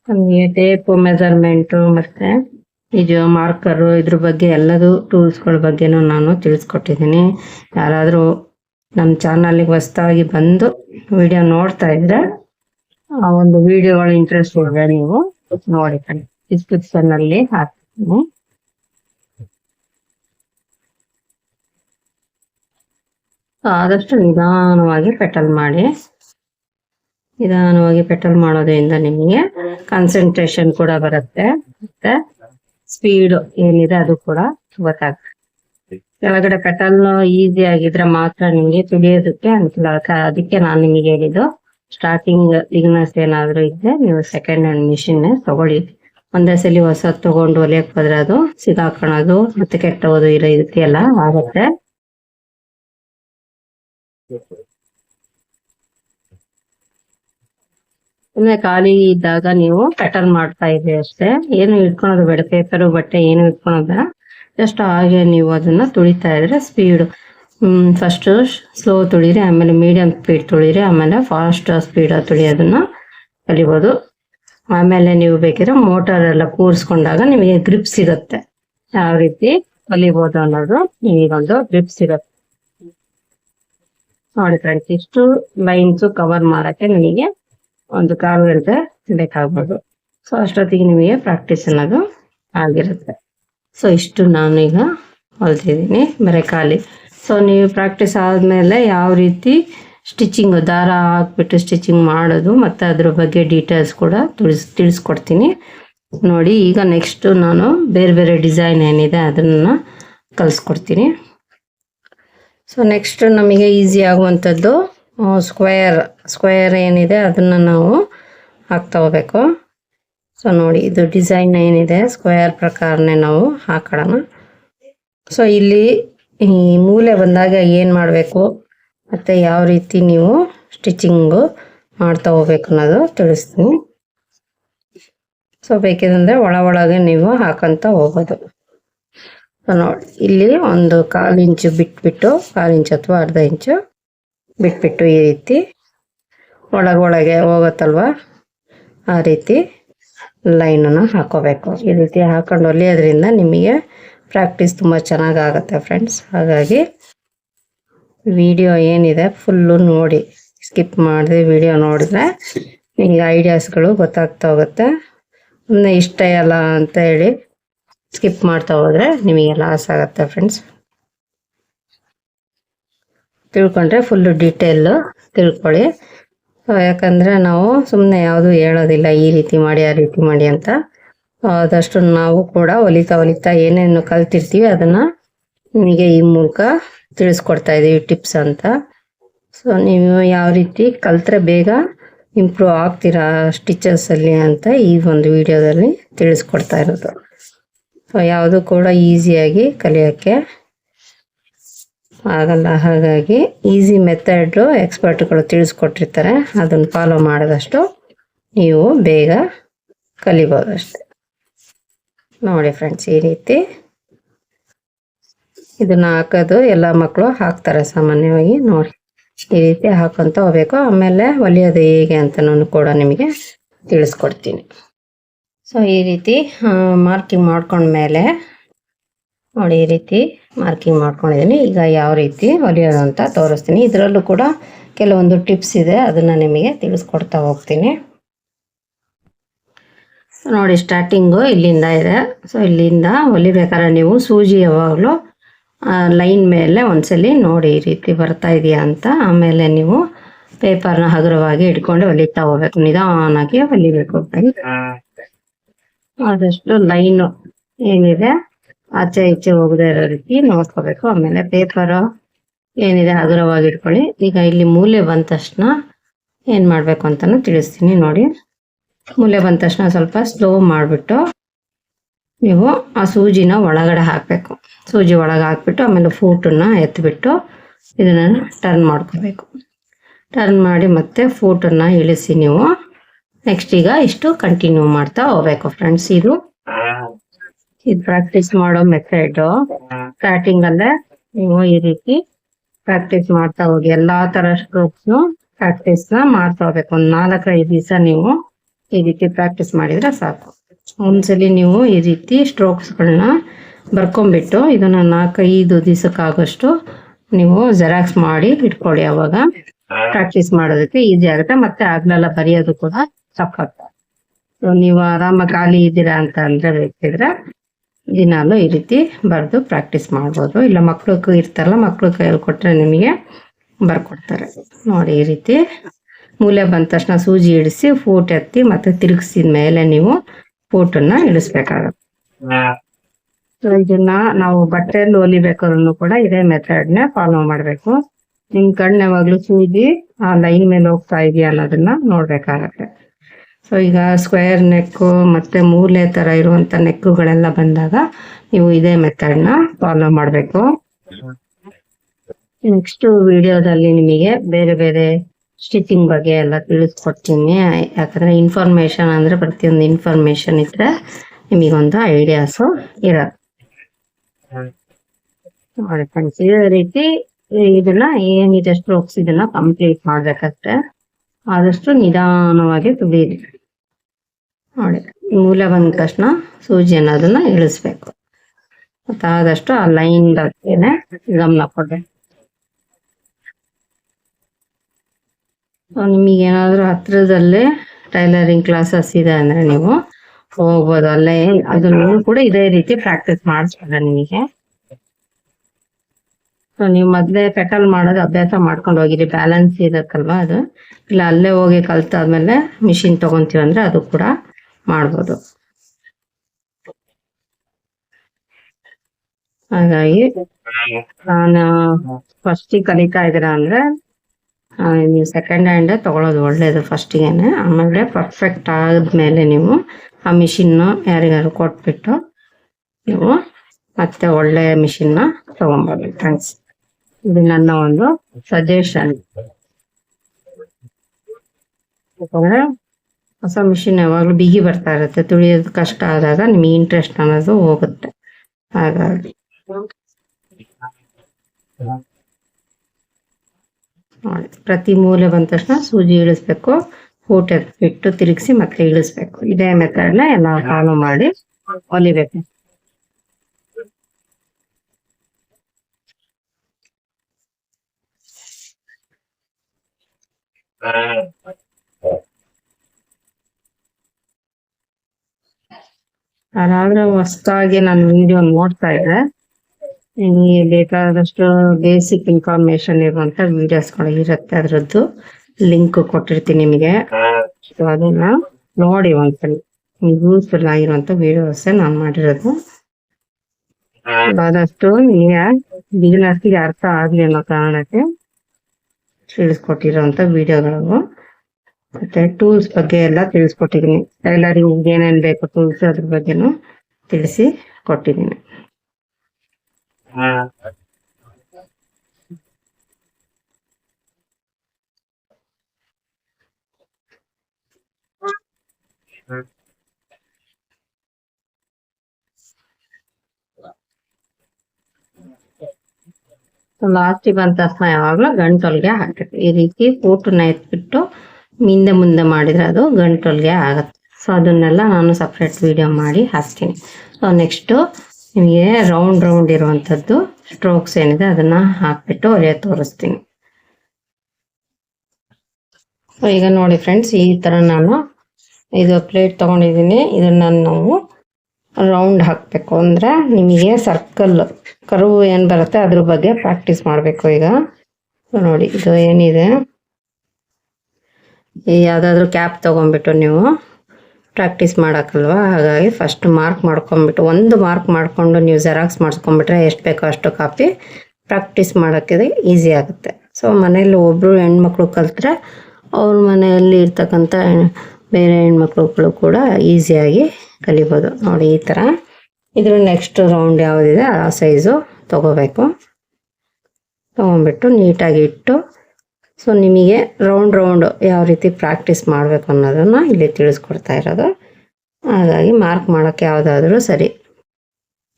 ನಮಗೆ ಟೇಪ್ ಮೆಜರ್ಮೆಂಟು ಮತ್ತೆ ಇದು ಮಾರ್ಕರು ಇದ್ರ ಬಗ್ಗೆ ಎಲ್ಲದೂ ಟೂಲ್ಸ್ಗಳ ಬಗ್ಗೆನೂ ನಾನು ತಿಳಿಸ್ಕೊಟ್ಟಿದ್ದೀನಿ. ಯಾರಾದರೂ ನಮ್ಮ ಚಾನಲ್ಗೆ ಹೊಸ್ತಾಗಿ ಬಂದು ವಿಡಿಯೋ ನೋಡ್ತಾ ಇದ್ರೆ ಆ ಒಂದು ವಿಡಿಯೋಗಳ ಇಂಟ್ರೆಸ್ಟ್ ಇದ್ರೆ ನೀವು ನೋಡಿ ಡಿಸ್ಕ್ರಿಪ್ಷನ್ ಅಲ್ಲಿ ಹಾಕ್ತೀನಿ ಆದಷ್ಟು ನಿಧಾನವಾಗಿ ಪೆಟಲ್ ಮಾಡಿ. ನಿಧಾನವಾಗಿ ಪೆಟಲ್ ಮಾಡೋದ್ರಿಂದ ನಿಮಗೆ ಕಾನ್ಸಂಟ್ರೇಷನ್ ಕೂಡ ಬರುತ್ತೆ. ಮತ್ತೆ ಸ್ಪೀಡ್ ಏನಿದೆ ಅದು ಕೂಡ ಗೊತ್ತಾಗುತ್ತೆ ಕೆಳಗಡೆ ಪೆಟಲ್ ಈಸಿ ಆಗಿದ್ರೆ ಮಾತ್ರ ನಿಮಗೆ ತಿಳಿಯೋದಕ್ಕೆ ಅನುಕೂಲ ಆಗುತ್ತೆ. ಅದಕ್ಕೆ ನಾನು ನಿಮಗೆ ಹೇಳಿದ್ದು ಸ್ಟಾರ್ಟಿಂಗ್ ಬಿಗ್ನೆಸ್ ಏನಾದರೂ ಇದ್ರೆ ನೀವು ಸೆಕೆಂಡ್ ಹ್ಯಾಂಡ್ ಮಿಷಿನ್ ತಗೊಳ್ಳಿ. ಒಂದೇ ಸಲ ಹೊಸದ್ ತಗೊಂಡು ಒಲಿಯಕ್ ಹೋದ್ರೆ ಅದು ಸಿಗಾಕೊಳ್ಳೋದು ಮತ್ತೆ ಕೆಟ್ಟೋದು ಇರೋ ರೀತಿ ಎಲ್ಲ ಆಗುತ್ತೆ ಖಾಲಿ ಇದ್ದಾಗ ನೀವು ಪೆಟಲ್ ಮಾಡ್ತಾ ಇದ್ರಿ ಅಷ್ಟೇ. ಏನು ಇಟ್ಕೊಳೋದು ಬೇಡ ಪೇಪರು ಬಟ್ಟೆ ಏನು ಇಟ್ಕೊಳೋದ ಜಸ್ಟ್ ಹಾಗೆ ನೀವು ಅದನ್ನ ತುಳಿತಾ ಇದ್ರೆ ಸ್ಪೀಡ್ ಫಸ್ಟ್ ಸ್ಲೋ ತುಳಿರಿ, ಆಮೇಲೆ ಮೀಡಿಯಂ ಸ್ಪೀಡ್ ತುಳಿರಿ, ಆಮೇಲೆ ಫಾಸ್ಟ್ ಸ್ಪೀಡ್ ತುಳಿಯೋದನ್ನ ಕಲಿಬೋದು. ಆಮೇಲೆ ನೀವು ಬೇಕಿದ್ರೆ ಮೋಟಾರ್ ಎಲ್ಲ ಕೂರಿಸ್ಕೊಂಡಾಗ ನಿಮಗೆ ಗ್ರಿಪ್ ಸಿಗುತ್ತೆ. ಯಾವ ರೀತಿ ಹೊಲಿಬಹುದು ಅನ್ನೋದು ನಿಮಗೊಂದು ಗ್ರಿಪ್ ಸಿಗುತ್ತೆ. ನೋಡಿ ಫ್ರೆಂಡ್ಸ್ ಇಷ್ಟು ಲೈನ್ಸ್ ಕವರ್ ಮಾಡಕ್ಕೆ ನಿಮಗೆ ಒಂದು ಕಾಲು ಗಂಟೆ ಬೇಕಾಗ್ಬೋದು. ಸೊ ಅಷ್ಟೊತ್ತಿಗೆ ನಿಮಗೆ ಪ್ರಾಕ್ಟೀಸ್ ಅನ್ನೋದು ಆಗಿರುತ್ತೆ. ಸೊ ಇಷ್ಟು ನಾನು ಈಗ ಹೊಲ್ತಿದ್ದೀನಿ. ಬರೀ ಖಾಲಿ. ಸೊ ನೀವು ಪ್ರಾಕ್ಟೀಸ್ ಆದಮೇಲೆ ಯಾವ ರೀತಿ ಸ್ಟಿಚಿಂಗ್ ದಾರ ಹಾಕ್ಬಿಟ್ಟು ಸ್ಟಿಚಿಂಗ್ ಮಾಡೋದು, ಮತ್ತು ಅದ್ರ ಬಗ್ಗೆ ಡೀಟೇಲ್ಸ್ ಕೂಡ ತಿಳಿಸ್, ತಿಳಿಸ್ಕೊಡ್ತೀನಿ. ನೋಡಿ, ಈಗ ನೆಕ್ಸ್ಟು ನಾನು ಬೇರೆ ಬೇರೆ ಡಿಸೈನ್ ಏನಿದೆ ಅದನ್ನು ಕಲಿಸ್ಕೊಡ್ತೀನಿ. ಸೊ ನೆಕ್ಸ್ಟ್ ನಮಗೆ ಈಸಿ ಆಗುವಂಥದ್ದು ಸ್ಕ್ವೇರ್ ಸ್ಕ್ವೇರ್ ಏನಿದೆ ಅದನ್ನು ನಾವು ಹಾಕ್ತಾ ಹೋಗ್ಬೇಕು. ಸೊ ನೋಡಿ, ಇದು ಡಿಸೈನ್ ಏನಿದೆ ಸ್ಕ್ವೇರ್ ಪ್ರಕಾರನೇ ನಾವು ಹಾಕೋಣ. ಸೊ ಇಲ್ಲಿ ಈ ಮೂಲೆ ಬಂದಾಗ ಏನು ಮಾಡಬೇಕು? ಮತ್ತು ಯಾವ ರೀತಿ ನೀವು ಸ್ಟಿಚಿಂಗು ಮಾಡ್ತಾ ಹೋಗ್ಬೇಕು ಅನ್ನೋದು ತಿಳಿಸ್ತೀನಿ. ಸೊ ಬೇಕಿದಂದರೆ ಒಳ ಒಳಗೆ ನೀವು ಹಾಕೊಂತ ಹೋಗೋದು. ನೋಡಿ, ಇಲ್ಲಿ ಒಂದು ಕಾಲು ಇಂಚು ಬಿಟ್ಬಿಟ್ಟು, ಕಾಲು ಇಂಚು ಅಥವಾ ಅರ್ಧ ಇಂಚು ಬಿಟ್ಬಿಟ್ಟು ಈ ರೀತಿ ಒಳಗೊಳಗೆ ಹೋಗುತ್ತಲ್ವ? ಆ ರೀತಿ ಲೈನನ್ನು ಹಾಕೋಬೇಕು. ಈ ರೀತಿ ಹಾಕೊಂಡು ಹೊಲಿಯೋದ್ರಿಂದ ನಿಮಗೆ ಪ್ರಾಕ್ಟೀಸ್ ತುಂಬ ಚೆನ್ನಾಗಾಗತ್ತೆ ಫ್ರೆಂಡ್ಸ್. ಹಾಗಾಗಿ ವಿಡಿಯೋ ಏನಿದೆ ಫುಲ್ಲು ನೋಡಿ. ಸ್ಕಿಪ್ ಮಾಡಿದೆ ವಿಡಿಯೋ ನೋಡಿದ್ರೆ ನಿಮಗೆ ಐಡಿಯಾಸ್ಗಳು ಗೊತ್ತಾಗ್ತಾ ಹೋಗುತ್ತೆ. ಸುಮ್ಮನೆ ಇಷ್ಟ ಅಲ್ಲ ಅಂತ ಹೇಳಿ ಸ್ಕಿಪ್ ಮಾಡ್ತಾ ಹೋದ್ರೆ ನಿಮಗೆ ಲಾಸ್ ಆಗುತ್ತೆ ಫ್ರೆಂಡ್ಸ್ ತಿಳ್ಕೊಂಡ್ರೆ ಫುಲ್ಲು ಡೀಟೇಲು ತಿಳ್ಕೊಳ್ಳಿ. ಯಾಕಂದರೆ ನಾವು ಸುಮ್ಮನೆ ಯಾವುದು ಹೇಳೋದಿಲ್ಲ, ಈ ರೀತಿ ಮಾಡಿ, ಆ ರೀತಿ ಮಾಡಿ ಅಂತ. ಆದಷ್ಟು ನಾವು ಕೂಡ ಹೊಲಿತಾ ಹೊಲಿತಾ ಏನೇನು ಕಲ್ತಿರ್ತೀವಿ ಅದನ್ನು ನಿಮಗೆ ಈ ಮೂಲಕ ತಿಳಿಸ್ಕೊಡ್ತಾ ಇದ್ದೀವಿ ಟಿಪ್ಸ್ ಅಂತ. ಸೊ ನೀವು ಯಾವ ರೀತಿ ಕಲ್ತ್ರೆ ಬೇಗ ಇಂಪ್ರೂವ್ ಆಗ್ತೀರಾ ಸ್ಟಿಚಸಲ್ಲಿ ಅಂತ ಈ ಒಂದು ವಿಡಿಯೋದಲ್ಲಿ ತಿಳಿಸ್ಕೊಡ್ತಾ ಇರೋದು. ಸೊ ಯಾವುದು ಕೂಡ ಈಸಿಯಾಗಿ ಕಲಿಯೋಕ್ಕೆ ಆಗಲ್ಲ. ಹಾಗಾಗಿ ಈಸಿ ಮೆಥಡ್ ಎಕ್ಸ್ಪರ್ಟ್ಗಳು ತಿಳಿಸ್ಕೊಟ್ಟಿರ್ತಾರೆ. ಅದನ್ನು ಫಾಲೋ ಮಾಡಿದಷ್ಟು ನೀವು ಬೇಗ ಕಲಿಬೋದು ಅಷ್ಟೆ ನೋಡಿ ಫ್ರೆಂಡ್ಸ್ ಈ ರೀತಿ ಇದನ್ನ ಹಾಕೋದು ಎಲ್ಲ ಮಕ್ಕಳು ಹಾಕ್ತಾರೆ ಸಾಮಾನ್ಯವಾಗಿ ನೋಡಿ. ಈ ರೀತಿ ಹಾಕೊಂತ ಹೋಗ್ಬೇಕು. ಆಮೇಲೆ ಹೊಲಿಯೋದು ಹೇಗೆ ಅಂತನೂ ಕೂಡ ನಿಮಗೆ ತಿಳಿಸ್ಕೊಡ್ತೀನಿ. ಸೊ ಈ ರೀತಿ ಮಾರ್ಕಿಂಗ್ ಮಾಡ್ಕೊಂಡ್ಮೇಲೆ ನೋಡಿ, ಈ ರೀತಿ ಮಾರ್ಕಿಂಗ್ ಮಾಡ್ಕೊಂಡಿದ್ದೀನಿ. ಈಗ ಯಾವ ರೀತಿ ಹೊಲಿಯೋದು ಅಂತ ತೋರಿಸ್ತೀನಿ. ಇದರಲ್ಲೂ ಕೂಡ ಕೆಲವೊಂದು ಟಿಪ್ಸ್ ಇದೆ. ಅದನ್ನು ನಿಮಗೆ ತಿಳಿಸ್ಕೊಡ್ತಾ ಹೋಗ್ತೀನಿ. ನೋಡಿ ಸ್ಟಾರ್ಟಿಂಗು ಇಲ್ಲಿಂದ ಇದೆ. ಸೊ ಇಲ್ಲಿಂದ ಹೊಲಿಬೇಕಾದ್ರೆ ನೀವು ಸೂಜಿ ಯಾವಾಗಲೂ ಲೈನ್ ಮೇಲೆ ಒಂದ್ಸಲಿ ನೋಡಿ ಈ ರೀತಿ ಬರ್ತಾ ಇದೆಯಾ ಅಂತ. ಆಮೇಲೆ ನೀವು ಪೇಪರ್ನ ಹಗುರವಾಗಿ ಇಟ್ಕೊಂಡು ಹೊಲಿತಾ ಹೋಗ್ಬೇಕು. ನಿಧಾನಾಗಿ ಹೊಲಿಬೇಕು. ಆದಷ್ಟು ಲೈನು ಏನಿದೆ ಆಚೆ ಈಚೆ ಹೋಗದೆ ಇರೋ ರೀತಿ ನೋಡ್ಕೋಬೇಕು. ಆಮೇಲೆ ಪೇಪರ್ ಏನಿದೆ ಹಗುರವಾಗಿ ಇಟ್ಕೊಳ್ಳಿ ಈಗ ಇಲ್ಲಿ ಮೂಲೆ ಬಂದ ತಕ್ಷಣ ಏನ್ ಮಾಡ್ಬೇಕು ಅಂತಾನು ತಿಳಿಸ್ತೀನಿ ನೋಡಿ. ಮೂಲೆ ಬಂದ ತಕ್ಷಣ ಸ್ವಲ್ಪ ಸ್ಲೋ ಮಾಡಿಬಿಟ್ಟು ನೀವು ಆ ಸೂಜಿನ ಒಳಗಡೆ ಹಾಕಬೇಕು. ಸೂಜಿ ಒಳಗೆ ಹಾಕ್ಬಿಟ್ಟು ಆಮೇಲೆ ಫೂಟನ್ನ ಎತ್ಬಿಟ್ಟು ಇದನ್ನ ಟರ್ನ್ ಮಾಡ್ಕೋಬೇಕು. ಟರ್ನ್ ಮಾಡಿ ಮತ್ತೆ ಫೂಟನ್ನು ಇಳಿಸಿ ನೀವು ನೆಕ್ಸ್ಟ್ ಈಗ ಇಷ್ಟು ಕಂಟಿನ್ಯೂ ಮಾಡ್ತಾ ಹೋಗ್ಬೇಕು ಫ್ರೆಂಡ್ಸ್ ಇದು. ಇದು ಪ್ರಾಕ್ಟೀಸ್ ಮಾಡೋ ಮೆಥಡ್ ಸ್ಟಾರ್ಟಿಂಗ್ ಅಲ್ಲೇ ನೀವು ಈ ರೀತಿ ಪ್ರಾಕ್ಟೀಸ್ ಮಾಡ್ತಾ ಹೋಗಿ ಎಲ್ಲಾ ತರ ಸ್ಟ್ರೋಕ್ಸ್ ಪ್ರಾಕ್ಟೀಸ್ನ ಮಾಡ್ತಾ ಹೋಗ್ಬೇಕು. ಒಂದ್ ನಾಲ್ಕೈದು ದಿವಸ ನೀವು ಈ ರೀತಿ ಪ್ರಾಕ್ಟೀಸ್ ಮಾಡಿದ್ರೆ ಸಾಕು. ಒಂದ್ಸಲಿ ನೀವು ಈ ರೀತಿ ಸ್ಟ್ರೋಕ್ಸ್ಗಳನ್ನ ಬರ್ಕೊಂಡ್ಬಿಟ್ಟು ಇದನ್ನ ನಾಲ್ಕೈದು ದಿವಸಕ್ಕಾಗಷ್ಟು ನೀವು ಜೆರಾಕ್ಸ್ ಮಾಡಿ ಇಟ್ಕೊಳ್ಳಿ ಅವಾಗ. ಪ್ರಾಕ್ಟೀಸ್ ಮಾಡೋದಕ್ಕೆ ಈಸಿ ಆಗುತ್ತೆ. ಮತ್ತೆ ಆಗ್ಲೆಲ್ಲ ಬರೆಯೋದು ಕೂಡ ತಪ್ಪಾಗ್ತದೆ. ಸೊ ನೀವು ಆರಾಮ ಖಾಲಿ ಇದ್ದೀರಾ ಅಂತ ಅಂದ್ರೆ ಬೇಕಿದ್ರೆ ದಿನಾಲು ಈ ರೀತಿ ಬರೆದು ಪ್ರಾಕ್ಟೀಸ್ ಮಾಡ್ಬೋದು. ಇಲ್ಲ ಮಕ್ಕಳು ಇರ್ತಾರಲ್ಲ, ಮಕ್ಳು ಕೈಯಲ್ಲಿ ಕೊಟ್ರೆ ನಿಮಗೆ ಬರ್ಕೊಡ್ತಾರೆ. ನೋಡಿ, ಈ ರೀತಿ ಮೂಲೆ ಬಂದ ತಕ್ಷಣ ಸೂಜಿ ಇಡಿಸಿ ಫೂಟ್ ಎತ್ತಿ ಮತ್ತೆ ತಿರುಗಿಸಿದ ಮೇಲೆ ನೀವು ಫೂಟನ್ನ ಇಳಿಸ್ಬೇಕಾಗತ್ತೆ. ಸೊ ಇದನ್ನ ನಾವು ಬಟ್ಟೆಯಲ್ಲಿ ಹೊಲಿಬೇಕಾದ್ರೂ ಕೂಡ ಇದೇ ಮೆಥಡ್ನ ಫಾಲೋ ಮಾಡಬೇಕು. ನಿಮ್ ಕಣ್ಣು ಯಾವಾಗ್ಲೂ ಸೂಜಿ ಆ ಲೈನ್ ಮೇಲೆ ಹೋಗ್ತಾ ಇದೆಯಾ ಅನ್ನೋದನ್ನ ನೋಡ್ಬೇಕಾಗತ್ತೆ. ಸೊ ಈಗ ಸ್ಕ್ವೇರ್ ನೆಕ್ಕು ಮತ್ತೆ ಮೂಲೆ ತರ ಇರುವಂತ ನೆಕ್ಕುಗಳೆಲ್ಲ ಬಂದಾಗ ನೀವು ಇದೇ ಮೆಥಡ್ನ ಫಾಲೋ ಮಾಡಬೇಕು. ನೆಕ್ಸ್ಟ್ ವಿಡಿಯೋದಲ್ಲಿ ನಿಮಗೆ ಬೇರೆ ಬೇರೆ ಸ್ಟಿಚಿಂಗ್ ಬಗ್ಗೆ ಎಲ್ಲ ತಿಳಿಸ್ಕೊಡ್ತೀನಿ. ಯಾಕಂದ್ರೆ ಇನ್ಫಾರ್ಮೇಷನ್ ಅಂದ್ರೆ ಪ್ರತಿಯೊಂದು ಇನ್ಫಾರ್ಮೇಷನ್ ಇದ್ರೆ ನಿಮಗೊಂದು ಐಡಿಯಾಸು ಇರತ್ತೆ. ನೋಡಿ ಫ್ರೆಂಡ್ಸ್ ಇದೇ ರೀತಿ ಇದನ್ನ ಏನಿದೆ ಸ್ಟ್ರೋಕ್ಸ್ ಇದನ್ನ ಕಂಪ್ಲೀಟ್ ಮಾಡ್ಬೇಕಷ್ಟೆ. ಆದಷ್ಟು ನಿಧಾನವಾಗಿ ತುಳಿಯಿರಿ ನೋಡಿ, ಮೂಲೆ ಬಂದ ತಕ್ಷಣ ಸೂಜಿ ಅನ್ನೋದನ್ನ ಇಳಿಸ್ಬೇಕು. ಆದಷ್ಟು ಆ ಲೈನ್ ಬಗ್ಗೆನೆ ಗಮನ ಕೊಡ್ರಿ ನಿಮಗೆ ಏನಾದರೂ ಹತ್ರದಲ್ಲೇ ಟೈಲರಿಂಗ್ ಕ್ಲಾಸಸ್ ಇದೆ ಅಂದ್ರೆ ನೀವು ಹೋಗ್ಬೋದು. ಅಲ್ಲೇ ಅದನ್ನು ಕೂಡ ಇದೇ ರೀತಿ ಪ್ರಾಕ್ಟೀಸ್ ಮಾಡಿಸ್ತಾರೆ ನಿಮಗೆ. ಸೊ ನೀವು ಮೊದಲೇ ಪೆಟಲ್ ಮಾಡೋದು ಅಭ್ಯಾಸ ಮಾಡ್ಕೊಂಡು ಹೋಗಿರಿ. ಬ್ಯಾಲೆನ್ಸ್ ಇರತ್ತಲ್ವಾ ಅದು? ಇಲ್ಲ, ಅಲ್ಲೇ ಹೋಗಿ ಕಲ್ತಾದ್ಮೇಲೆ ಮಿಷಿನ್ ತಗೊಂತೀವಿ ಅಂದ್ರೆ ಅದು ಕೂಡ ಮಾಡ್ಬೋದು. ಹಾಗಾಗಿ ನಾನು ಫಸ್ಟಿಗೆ ಕಲಿತಾ ಇದ್ದೀರಾ ಅಂದ್ರೆ ನೀವು ಸೆಕೆಂಡ್ ಹ್ಯಾಂಡ್ ತಗೊಳ್ಳೋದು ಒಳ್ಳೇದು ಫಸ್ಟಿಗೆನೆ ಆಮೇಲೆ ಪರ್ಫೆಕ್ಟ್ ಆದ್ಮೇಲೆ ನೀವು ಆ ಮಿಷಿನ್ ಯಾರಿಗಾದ್ರು ಕೊಟ್ಬಿಟ್ಟು ನೀವು ಮತ್ತೆ ಒಳ್ಳೆಯ ಮಿಷಿನ್ ತಗೊಂಬೋದು ಥ್ಯಾಂಕ್ಸ್ ಇದು ನನ್ನ ಒಂದು ಸಜೆಷನ್ ಯಾಕಂದರೆ ಹೊಸ ಮಿಷಿನ್ ಯಾವಾಗಲೂ ಬಿಗಿ ಬರ್ತಾ ಇರುತ್ತೆ. ತುಳಿಯೋದು ಕಷ್ಟ ಆದಾಗ ನಿಮಗೆ ಇಂಟ್ರೆಸ್ಟ್ ಅನ್ನೋದು ಹೋಗುತ್ತೆ. ಹಾಗಾಗಿ. ನೋಡಿ ಪ್ರತಿ ಮೂಲೆ ಬಂದ ತಕ್ಷಣ ಸೂಜಿ ಇಳಿಸ್ಬೇಕು. ಊಟ ಬಿಟ್ಟು ತಿರುಗಿಸಿ ಮತ್ತೆ ಇಳಿಸ್ಬೇಕು. ಇದೇ ಮೆಥಡ್ನ ಎಲ್ಲ ಫಾಲೋ ಮಾಡಿ ಹೊಲಿಬೇಕು ಯಾರಾದ್ರೂ ಹೊಸದಾಗಿ ನಾನು ವಿಡಿಯೋ ನೋಡ್ತಾ ಇದ್ದೆ ನಿಮಗೆ ಬೇಕಾದಷ್ಟು ಬೇಸಿಕ್ ಇನ್ಫಾರ್ಮೇಶನ್ ಇರುವಂತ ವಿಡಿಯೋಸ್ಗಳು ಇರುತ್ತೆ ಅದರದ್ದು. ಲಿಂಕ್ ಕೊಟ್ಟಿರ್ತೀನಿ ನಿಮಗೆ. ಸೊ ಅದನ್ನ ನೋಡಿ ಒಂದ್ಸಲಿ. ಯೂಸ್ಫುಲ್ ಆಗಿರುವಂತ ವಿಡಿಯೋಸ್ ನಾನು ಮಾಡಿರೋದು. ಆದಷ್ಟು ನಿಮಗೆ ಬಿಗಿನರ್ಸ್ಗೆ ಅರ್ಥ ಆಗ್ಲಿ ಅನ್ನೋ ಕಾರಣಕ್ಕೆ ತಿಳಿಸ್ಕೊಟ್ಟಿರೋಂಥ ವಿಡಿಯೋಗಳು ಮತ್ತೆ ಟೂಲ್ಸ್ ಬಗ್ಗೆ ಎಲ್ಲ ತಿಳಿಸ್ಕೊಟ್ಟಿದ್ದೀನಿ. ಎಲ್ಲರಿಗೂ ಏನೇನು ಬೇಕು ಟೂಲ್ಸ್ ಅದ್ರ ಬಗ್ಗೆನೂ ತಿಳಿಸಿ ಕೊಟ್ಟಿದ್ದೀನಿ. ಲಾಸ್ಟಿಗೆ ಬಂದ ತಕ್ಷಣ ಯಾವಾಗಲೂ ಗಂಟೊಲ್ಗೆ ಹಾಕಬೇಕು. ಈ ರೀತಿ ಫೋಟೋನ ಎತ್ಬಿಟ್ಟು ಹಿಂದೆ ಮುಂದೆ ಮಾಡಿದ್ರೆ ಅದು ಗಂಟೊಲ್ಗೆ ಆಗತ್ತೆ. ಸೊ ಅದನ್ನೆಲ್ಲ ನಾನು ಸಪ್ರೇಟ್ ವಿಡಿಯೋ ಮಾಡಿ ಹಾಕ್ತೀನಿ. ಸೊ ನೆಕ್ಸ್ಟು ನಿಮಗೆ ರೌಂಡ್ ರೌಂಡ್ ಇರುವಂಥದ್ದು ಸ್ಟ್ರೋಕ್ಸ್ ಏನಿದೆ ಅದನ್ನ ಹಾಕ್ಬಿಟ್ಟು ಹೊಲಿಯ ತೋರಿಸ್ತೀನಿ. ಸೊ ಈಗ ನೋಡಿ ಫ್ರೆಂಡ್ಸ್ ಈ ಥರ ನಾನು ಇದು ಪ್ಲೇಟ್ ತೊಗೊಂಡಿದ್ದೀನಿ. ಇದನ್ನ ನಾವು ರೌಂಡ್ ಹಾಕಬೇಕು. ಅಂದರೆ ನಿಮಗೆ ಸರ್ಕಲ್ ಕರುವು ಏನು ಬರುತ್ತೆ ಅದ್ರ ಬಗ್ಗೆ ಪ್ರಾಕ್ಟೀಸ್ ಮಾಡಬೇಕು ಈಗ. ನೋಡಿ ಇದು ಏನಿದೆ. ಈ ಯಾವುದಾದ್ರೂ ಕ್ಯಾಪ್ ತೊಗೊಂಡ್ಬಿಟ್ಟು ನೀವು. ಪ್ರಾಕ್ಟೀಸ್ ಮಾಡೋಕ್ಕಲ್ವ ಹಾಗಾಗಿ ಫಸ್ಟ್ ಮಾರ್ಕ್ ಮಾಡ್ಕೊಂಬಿಟ್ಟು, ಒಂದು ಮಾರ್ಕ್ ಮಾಡಿಕೊಂಡು ನೀವು ಜೆರಾಕ್ಸ್ ಮಾಡಿಸ್ಕೊಂಬಿಟ್ರೆ ಎಷ್ಟು ಬೇಕೋ ಅಷ್ಟು ಕಾಪಿ ಪ್ರಾಕ್ಟೀಸ್ ಮಾಡೋಕ್ಕೆ ಈಸಿ ಆಗುತ್ತೆ. ಸೊ ಮನೆಯಲ್ಲಿ ಒಬ್ಬರು ಹೆಣ್ಮಕ್ಳು ಕಲಿತ್ರೆ ಅವ್ರ ಮನೆಯಲ್ಲಿ ಇರ್ತಕ್ಕಂಥ ಬೇರೆ ಹೆಣ್ಮಕ್ಳುಗಳು ಕೂಡ ಈಸಿಯಾಗಿ ಕಲಿಬೋದು. ನೋಡಿ ಈ ಥರ ಇದ್ರ ನೆಕ್ಸ್ಟ್ ರೌಂಡ್ ಯಾವುದಿದೆ, ಆ ಸೈಜು ತಗೋಬೇಕು. ತೊಗೊಂಬಿಟ್ಟು ನೀಟಾಗಿ ಇಟ್ಟು ಸೊ ನಿಮಗೆ ರೌಂಡ್ ರೌಂಡ್ ಯಾವ ರೀತಿ ಪ್ರಾಕ್ಟೀಸ್ ಮಾಡಬೇಕು ಅನ್ನೋದನ್ನು ಇಲ್ಲಿ ತಿಳಿಸ್ಕೊಡ್ತಾ ಇರೋದು. ಹಾಗಾಗಿ ಮಾರ್ಕ್ ಮಾಡೋಕ್ಕೆ ಯಾವುದಾದ್ರೂ ಸರಿ.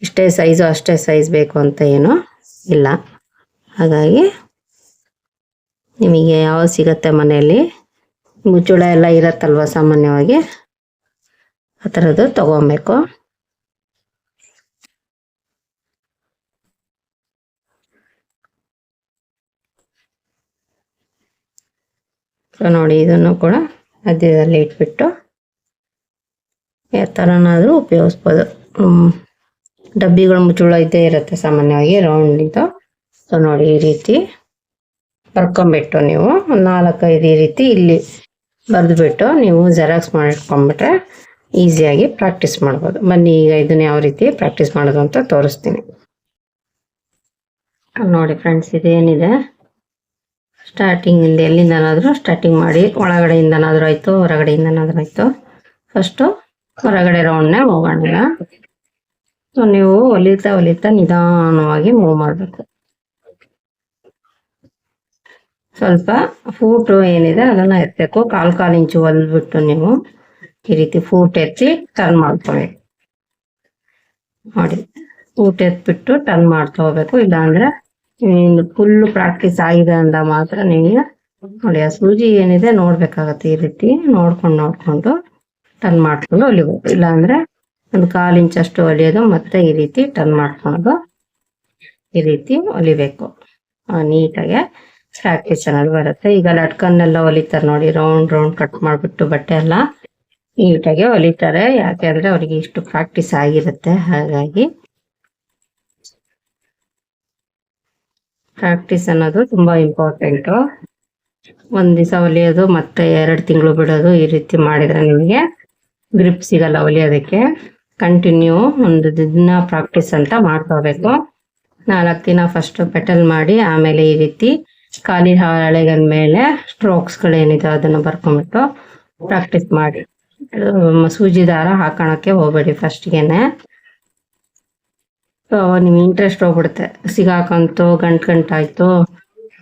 ಇಷ್ಟೇ ಸೈಜು ಅಷ್ಟೇ ಸೈಜ್ ಬೇಕು ಅಂತ ಏನು ಇಲ್ಲ. ಹಾಗಾಗಿ ನಿಮಗೆ ಯಾವ ಸಿಗತ್ತೆ ಮನೆಯಲ್ಲಿ? ಮುಚ್ಚುಳ ಎಲ್ಲ ಇರತ್ತಲ್ವ ಸಾಮಾನ್ಯವಾಗಿ? ಆ ಥರದ್ದು ತಗೊಬೇಕು. ಸೊ ನೋಡಿ, ಇದನ್ನು ಕೂಡ ಮಧ್ಯದಲ್ಲಿ ಇಟ್ಬಿಟ್ಟು ಯಾವ ಥರನಾದರೂ ಉಪಯೋಗಿಸ್ಬೋದು. ಡಬ್ಬಿಗಳು ಮುಚ್ಚುಳ ಇದ್ದೇ ಇರುತ್ತೆ ಸಾಮಾನ್ಯವಾಗಿ ರೌಂಡ್ ಇದು. ಸೊ ನೋಡಿ, ಈ ರೀತಿ ಬರ್ಕೊಂಬಿಟ್ಟು ನೀವು ನಾಲ್ಕೈದು ಈ ರೀತಿ ಇಲ್ಲಿ ಬರೆದ್ಬಿಟ್ಟು ನೀವು ಜೆರಾಕ್ಸ್ ಮಾಡಿಟ್ಕೊಂಡ್ಬಿಟ್ರೆ ಈಸಿಯಾಗಿ ಪ್ರಾಕ್ಟೀಸ್ ಮಾಡ್ಬೋದು. ಬನ್ನಿ, ಈಗ ಇದನ್ನ ಯಾವ ರೀತಿ ಪ್ರಾಕ್ಟೀಸ್ ಮಾಡೋದು ಅಂತ ತೋರಿಸ್ತೀನಿ. ನೋಡಿ ಫ್ರೆಂಡ್ಸ್ ಇದೇನಿದೆ? ಸ್ಟಾರ್ಟಿಂಗಿಂದ ಎಲ್ಲಿಂದನಾದರೂ ಸ್ಟಾರ್ಟಿಂಗ್ ಮಾಡಿ, ಒಳಗಡೆಯಿಂದನಾದರೂ ಆಯಿತು, ಹೊರಗಡೆಯಿಂದನಾದರೂ ಆಯಿತು. ಫಸ್ಟು ಹೊರಗಡೆ ರೌಂಡ್ನೇ ಹೋಗೋಣ. ಸೊ ನೀವು ಹೊಲಿತಾ ಹೊಲಿತಾ ನಿಧಾನವಾಗಿ ಮೂವ್ ಮಾಡಬೇಕು. ಸ್ವಲ್ಪ ಫೂಟು ಏನಿದೆ ಅದನ್ನ ಎತ್ತಬೇಕು ಕಾಲು ಕಾಲು ಇಂಚು ಹೊಲ್ಬಿಟ್ಟು ನೀವು ಈ ರೀತಿ ಫೂಟ್ ಎತ್ತಿ ಟರ್ನ್ ಮಾಡ್ಕೋಬೇಕು ನೋಡಿ. ಫೂಟ್ ಎತ್ಬಿಟ್ಟು ಟರ್ನ್ ಮಾಡ್ತಾ ಹೋಗ್ಬೇಕು. ಇಲ್ಲಾಂದ್ರೆ ಫುಲ್ ಪ್ರಾಕ್ಟೀಸ್ ಆಗಿದೆ ಅಂದ ಮಾತ್ರ ನಿಮಗೆ. ನೋಡಿ, ಆ ಸೂಜಿ ಏನಿದೆ ನೋಡ್ಬೇಕಾಗತ್ತೆ ಈ ರೀತಿ. ನೋಡ್ಕೊಂಡು ನೋಡ್ಕೊಂಡು ಟರ್ನ್ ಮಾಡ್ಕೊಂಡು ಹೊಲಿಬೇಕು ಇಲ್ಲಾಂದ್ರೆ ಒಂದು ಕಾಲು ಇಂಚಷ್ಟು ಹೊಲಿಯೋದು ಮತ್ತೆ ಈ ರೀತಿ ಟರ್ನ್ ಮಾಡ್ಕೊಂಡು ಈ ರೀತಿ ಹೊಲಿಬೇಕು ನೀಟಾಗೆ ಪ್ರಾಕ್ಟೀಸ್ ಅನ್ನೋದು ಬರುತ್ತೆ. ಈಗ ಲಟ್ಕನ್ನೆಲ್ಲ ಹೊಲಿತಾರೆ ನೋಡಿ ರೌಂಡ್ ರೌಂಡ್ ಕಟ್ ಮಾಡ್ಬಿಟ್ಟು ಬಟ್ಟೆ ಎಲ್ಲ ನೀಟಾಗೆ ಹೊಲಿತಾರೆ ಯಾಕೆ ಅಂದ್ರೆ ಅವ್ರಿಗೆ ಇಷ್ಟು ಪ್ರಾಕ್ಟೀಸ್ ಆಗಿರುತ್ತೆ. ಹಾಗಾಗಿ ಪ್ರಾಕ್ಟೀಸ್ ಅನ್ನೋದು ತುಂಬಾ ಇಂಪಾರ್ಟೆಂಟು ಒಂದ್ ದಿವಸ ಹೊಲಿಯೋದು ಮತ್ತೆ ಎರಡು ತಿಂಗಳು ಬಿಡೋದು ಈ ರೀತಿ ಮಾಡಿದ್ರೆ ನಿಮಗೆ ಗ್ರಿಪ್ ಸಿಗಲ್ಲ ಹೊಲಿಯೋದಕ್ಕೆ ಕಂಟಿನ್ಯೂ ಒಂದು ದಿನ ಪ್ರಾಕ್ಟೀಸ್ ಅಂತ ಮಾಡ್ಕೋಬೇಕು. ನಾಲ್ಕು ದಿನ ಫಸ್ಟ್ ಪೆಟಲ್ ಮಾಡಿ, ಆಮೇಲೆ ಈ ರೀತಿ ಖಾಲಿ ಹಾಳೆಗಳ ಮೇಲೆ ಸ್ಟ್ರೋಕ್ಸ್ಗಳೇನಿದೆ ಅದನ್ನು ಬರ್ಕೊಂಬಿಟ್ಟು ಪ್ರಾಕ್ಟೀಸ್ ಮಾಡಿ. ಸೂಜಿ ದಾರ ಹಾಕೋಣಕ್ಕೆ ಹೋಗ್ಬೇಡಿ ಫಸ್ಟ್ಗೆನೆ ನಿಮ್ಗೆ ಇಂಟ್ರೆಸ್ಟ್ ಹೋಗ್ಬಿಡುತ್ತೆ. ಸಿಗಾಕಂತು ಗಂಟು ಗಂಟಾಯ್ತು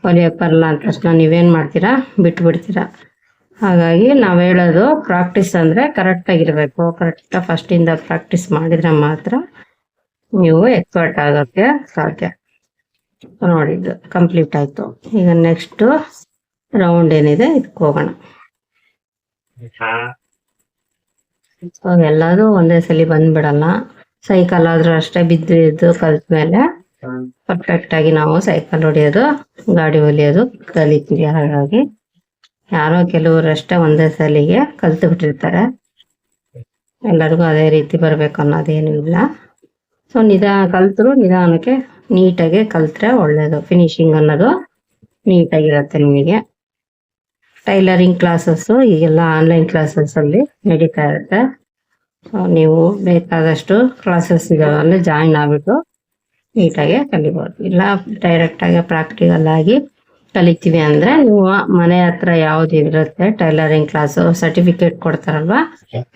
ಹೊಲಿಯಕ್ಕೆ ಬರಲ್ಲ ಅಂತ ತಕ್ಷಣ ನೀವೇನು ಮಾಡ್ತೀರಾ? ಬಿಟ್ಬಿಡ್ತೀರಾ. ಹಾಗಾಗಿ ನಾವು ಹೇಳೋದು ಪ್ರಾಕ್ಟೀಸ್ ಅಂದರೆ ಕರೆಕ್ಟಾಗಿರಬೇಕು ಕರೆಕ್ಟಾಗಿ ಫಸ್ಟಿಂದ ಪ್ರಾಕ್ಟೀಸ್ ಮಾಡಿದ್ರೆ ಮಾತ್ರ ನೀವು ಎಕ್ಸ್ಪರ್ಟ್ ಆಗೋಕ್ಕೆ ಸಾಧ್ಯ. ನೋಡಿದ್ದು ಕಂಪ್ಲೀಟ್ ಆಯಿತು. ಈಗ ನೆಕ್ಸ್ಟು ರೌಂಡ್ ಏನಿದೆ ಇದಕ್ಕೆ ಹೋಗೋಣ. ಎಲ್ಲದೂ ಒಂದೇ ಸಲ ಬಂದ್ಬಿಡಲ್ಲ. ಸೈಕಲ್ ಆದ್ರೂ ಅಷ್ಟೇ ಬಿದ್ದು ಇದ್ದು ಕಲ್ತ ಮೇಲೆ ಪರ್ಫೆಕ್ಟ್ ಆಗಿ ನಾವು ಸೈಕಲ್ ಹೊಡಿಯೋದು, ಗಾಡಿ ಹೊಲಿಯೋದು ಕಲಿತೀವಿ ಹಾಗಾಗಿ ಯಾರೋ ಕೆಲವರಷ್ಟೇ ಒಂದೇ ಸಲಿಗೆ ಕಲ್ತು ಬಿಟ್ಟಿರ್ತಾರೆ. ಎಲ್ಲರಿಗೂ ಅದೇ ರೀತಿ ಬರಬೇಕು ಅನ್ನೋದೇನು ಇಲ್ಲ. ಸೊ ನಿಧಾನ ಕಲ್ತರು ನಿಧಾನಕ್ಕೆ ನೀಟಾಗಿ ಕಲ್ತ್ರೆ ಒಳ್ಳೇದು. ಫಿನಿಶಿಂಗ್ ಅನ್ನೋದು ನೀಟಾಗಿರುತ್ತೆ ನಿಮಗೆ. ಟೈಲರಿಂಗ್ ಕ್ಲಾಸಸ್ಸು ಈಗೆಲ್ಲ ಆನ್ಲೈನ್ ಕ್ಲಾಸಸ್ಸಲ್ಲಿ ನಡೀತಾ ಇರುತ್ತೆ. ನೀವು ಬೇಕಾದಷ್ಟು ಕ್ಲಾಸಸ್ ಇದಾವೆ ಜಾಯಿನ್ ಆಗಿಬಿಟ್ಟು ನೀಟಾಗಿ ಕಲಿಬೋದು. ಇಲ್ಲ ಡೈರೆಕ್ಟಾಗಿ ಪ್ರಾಕ್ಟಿಕಲ್ ಆಗಿ ಕಲಿತೀವಿ ಅಂದ್ರೆ ನೀವು ಮನೆ ಹತ್ರ ಯಾವ್ದು ಇರುತ್ತೆ ಟೈಲರಿಂಗ್ ಕ್ಲಾಸು ಸರ್ಟಿಫಿಕೇಟ್ ಕೊಡ್ತಾರಲ್ವಾ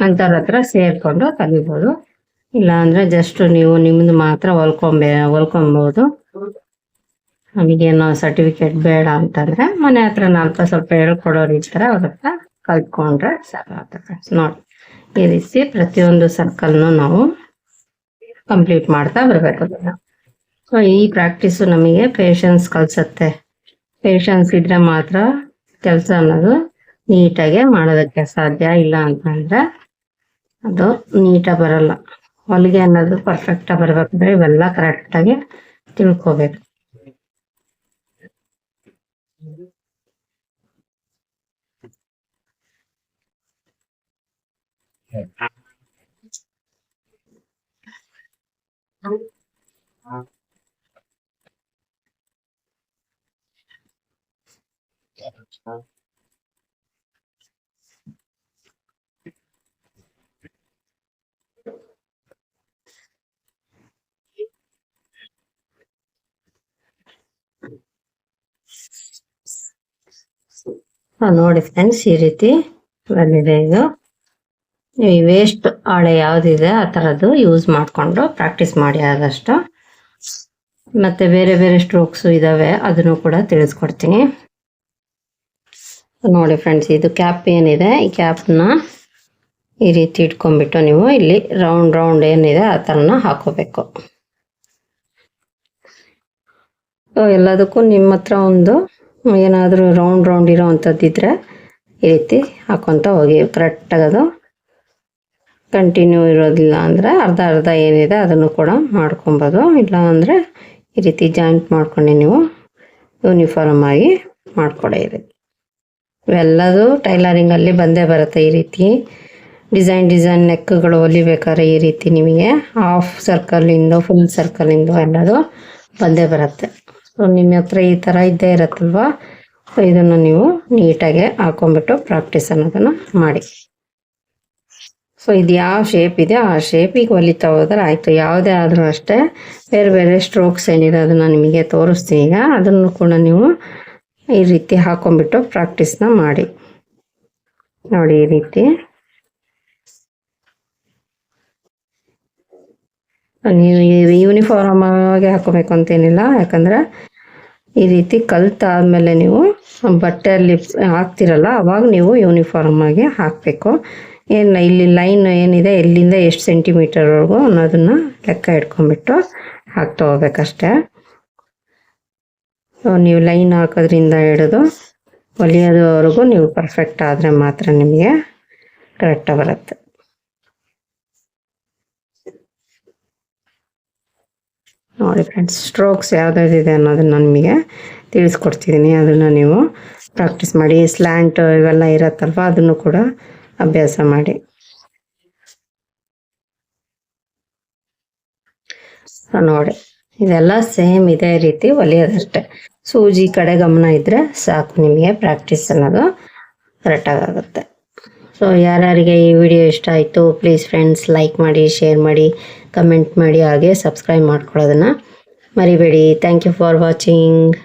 ಅಂಥವ್ರ ಹತ್ರ ಸೇರಿಕೊಂಡು ಕಲಿಬೋದು. ಇಲ್ಲ ಅಂದ್ರೆ ಜಸ್ಟ್ ನೀವು ನಿಮ್ದು ಮಾತ್ರ ಹೊಲ್ಕೊಂಬೇ ಹೊಲ್ಕೊಬೋದು ನಮಗೇನು ಸರ್ಟಿಫಿಕೇಟ್ ಬೇಡ ಅಂತಂದ್ರೆ ಮನೆ ಹತ್ರ ನಾಲ್ಕು ಸ್ವಲ್ಪ ಹೇಳ್ಕೊಡೋರು ಇರ್ತಾರೆ ಅವ್ರ ಹತ್ರ ಕಲ್ತ್ಕೊಂಡ್ರೆ ಸಾಕಾಗ್ತದೆ ನೋಡಿ. ಈ ರೀತಿ ಪ್ರತಿಯೊಂದು ಸರ್ಕಲ್ನು ನಾವು ಕಂಪ್ಲೀಟ್ ಮಾಡ್ತಾ ಬರಬೇಕು ಸೊ ಈ ಪ್ರಾಕ್ಟೀಸು ನಮಗೆ ಪೇಷನ್ಸ್ ಕಲ್ಸತ್ತೆ. ಪೇಷನ್ಸ್ ಇದ್ರೆ ಮಾತ್ರ ಕೆಲಸ ಅನ್ನೋದು ನೀಟಾಗಿ ಮಾಡೋದಕ್ಕೆ ಸಾಧ್ಯ ಇಲ್ಲ ಅಂತಂದ್ರೆ ಅದು ನೀಟಾಗಿ ಬರಲ್ಲ. ಹೊಲಿಗೆ ಅನ್ನೋದು ಪರ್ಫೆಕ್ಟಾಗಿ ಬರ್ಬೇಕಂದ್ರೆ ಇವೆಲ್ಲ ಕರೆಕ್ಟಾಗಿ ತಿಳ್ಕೊಬೇಕು. ನೋಡಿ ಫ್ರೆಂಡ್ಸ್ ಈ ರೀತಿ ಬಂದಿದೆ ಇದು. ನೀವು ಈ ವೇಸ್ಟ್ ಹಾಳೆ ಯಾವುದಿದೆ ಆ ಥರದ್ದು ಯೂಸ್ ಮಾಡಿಕೊಂಡು ಪ್ರಾಕ್ಟೀಸ್ ಮಾಡಿ ಆದಷ್ಟು. ಮತ್ತು ಬೇರೆ ಬೇರೆ ಸ್ಟ್ರೋಕ್ಸ್ ಇದ್ದಾವೆ ಅದನ್ನು ಕೂಡ ತಿಳಿಸ್ಕೊಡ್ತೀನಿ. ನೋಡಿ ಫ್ರೆಂಡ್ಸ್ ಇದು ಕ್ಯಾಪ್ ಏನಿದೆ, ಈ ಕ್ಯಾಪ್ನ ಈ ರೀತಿ ಇಟ್ಕೊಂಡ್ಬಿಟ್ಟು ನೀವು ಇಲ್ಲಿ ರೌಂಡ್ ರೌಂಡ್ ಏನಿದೆ ಆ ಥರನ ಹಾಕೋಬೇಕು. ಎಲ್ಲದಕ್ಕೂ ನಿಮ್ಮ ಹತ್ರ ಒಂದು ಏನಾದರೂ ರೌಂಡ್ ರೌಂಡ್ ಇರೋ ಅಂಥದ್ದಿದ್ರೆ ಈ ರೀತಿ ಹಾಕೊತ ಹೋಗಿ ಕರೆಕ್ಟಾಗಿ ಅದು ಕಂಟಿನ್ಯೂ ಇರೋದಿಲ್ಲ ಅಂದರೆ ಅರ್ಧ ಅರ್ಧ ಏನಿದೆ ಅದನ್ನು ಕೂಡ ಮಾಡ್ಕೊಬೋದು. ಇಲ್ಲ ಅಂದರೆ ಈ ರೀತಿ ಜಾಯಿಂಟ್ ಮಾಡ್ಕೊಂಡು ನೀವು ಯೂನಿಫಾರ್ಮ್ ಆಗಿ ಮಾಡಿಕೊಡೇ ಇರಿ. ಇವೆಲ್ಲದೂ ಟೈಲರಿಂಗಲ್ಲಿ ಬಂದೇ ಬರುತ್ತೆ ಈ ರೀತಿ. ಡಿಸೈನ್ ಡಿಸೈನ್ ನೆಕ್ಗಳು ಹೊಲಿಬೇಕಾದ್ರೆ ಈ ರೀತಿ ನಿಮಗೆ ಹಾಫ್ ಸರ್ಕಲಿಂದು ಫುಲ್ ಸರ್ಕಲಿಂದು ಎಲ್ಲದು ಬಂದೇ ಬರುತ್ತೆ. ಸೊ ನಿಮ್ಮ ಹತ್ರ ಈ ಥರ ಇದ್ದೇ ಇರುತ್ತಲ್ವ? ಸೊ ಇದನ್ನು ನೀವು ನೀಟಾಗಿ ಹಾಕೊಂಡ್ಬಿಟ್ಟು ಪ್ರಾಕ್ಟೀಸ್ ಅನ್ನೋದನ್ನು ಮಾಡಿ. ಸೊ ಇದು ಯಾವ ಶೇಪ್ ಇದೆ? ಆ ಶೇಪಿಗೆ ಹೊಲಿತಾ ಹೋದ್ರೆ ಆಯಿತು. ಯಾವುದೇ ಆದರೂ ಅಷ್ಟೇ ಬೇರೆ ಬೇರೆ ಸ್ಟ್ರೋಕ್ಸ್ ಏನಿದೆ ಅದನ್ನು ನಿಮಗೆ ತೋರಿಸ್ತೀನಿ ಈಗ. ಅದನ್ನು ಕೂಡ ನೀವು ಈ ರೀತಿ ಹಾಕೊಂಡ್ಬಿಟ್ಟು ಪ್ರಾಕ್ಟೀಸ್ನ ಮಾಡಿ. ನೋಡಿ ಈ ರೀತಿ. ನೀವು ಯೂನಿಫಾರ್ಮ್ ಆಗಿ ಹಾಕೋಬೇಕು ಅಂತೇನಿಲ್ಲ. ಯಾಕಂದರೆ ಈ ರೀತಿ ಕಲ್ತಾದ್ಮೇಲೆ ನೀವು ಬಟ್ಟೆಯಲ್ಲಿ ಹಾಕ್ತಿರಲ್ಲ, ಅವಾಗ ನೀವು ಯೂನಿಫಾರ್ಮ್ ಆಗಿ ಹಾಕಬೇಕು. ಏನು ಇಲ್ಲಿ ಲೈನ್ ಏನಿದೆ ಎಲ್ಲಿಂದ ಎಷ್ಟು ಸೆಂಟಿಮೀಟರ್ವರೆಗೂ ಅನ್ನೋದನ್ನು ಲೆಕ್ಕ ಇಟ್ಕೊಂಡ್ಬಿಟ್ಟು ಹಾಕ್ತಾ ಹೋಗ್ಬೇಕಷ್ಟೆ. ಸೊ ನೀವು ಲೈನ್ ಹಾಕೋದ್ರಿಂದ ಹಿಡಿದು ಹೊಲಿಯೋದವರೆಗೂ ನೀವು ಪರ್ಫೆಕ್ಟ್ ಆದರೆ ಮಾತ್ರ ನಿಮಗೆ ಕರೆಕ್ಟಾಗಿ ಬರುತ್ತೆ. ನೋಡಿ ಫ್ರೆಂಡ್ಸ್ ಸ್ಟ್ರೋಕ್ಸ್ ಯಾವ್ದಾವ್ದಿದೆ ಅನ್ನೋದನ್ನ ನಿಮಗೆ ತಿಳಿಸ್ಕೊಡ್ತಿದ್ದೀನಿ ಅದನ್ನು ನೀವು ಪ್ರಾಕ್ಟೀಸ್ ಮಾಡಿ. ಸ್ಲ್ಯಾಂಟ್ ಇವೆಲ್ಲ ಇರತ್ತಲ್ವ, ಅದನ್ನು ಕೂಡ ಅಭ್ಯಾಸ ಮಾಡಿ. ನೋಡಿ, ಇದೆಲ್ಲ ಸೇಮ್ ಇದೇ ರೀತಿ ಒಲಿಯೋದಷ್ಟೆ. ಸೂಜಿ ಕಡೆ ಗಮನ ಇದ್ರೆ ಸಾಕು, ನಿಮಗೆ ಪ್ರಾಕ್ಟೀಸ್ ಅನ್ನೋದು ಕರೆಕ್ಟ್ ಆಗುತ್ತೆ ಸೊ ಯಾರ್ಯಾರಿಗೆ ಈ ವಿಡಿಯೋ ಇಷ್ಟ ಆಯಿತು ಪ್ಲೀಸ್ ಫ್ರೆಂಡ್ಸ್ ಲೈಕ್ ಮಾಡಿ ಶೇರ್ ಮಾಡಿ ಕಮೆಂಟ್ ಮಾಡಿ, ಹಾಗೆ ಸಬ್ಸ್ಕ್ರೈಬ್ ಮಾಡ್ಕೊಳ್ಳೋದನ್ನು ಮರಿಬೇಡಿ. Thank you for watching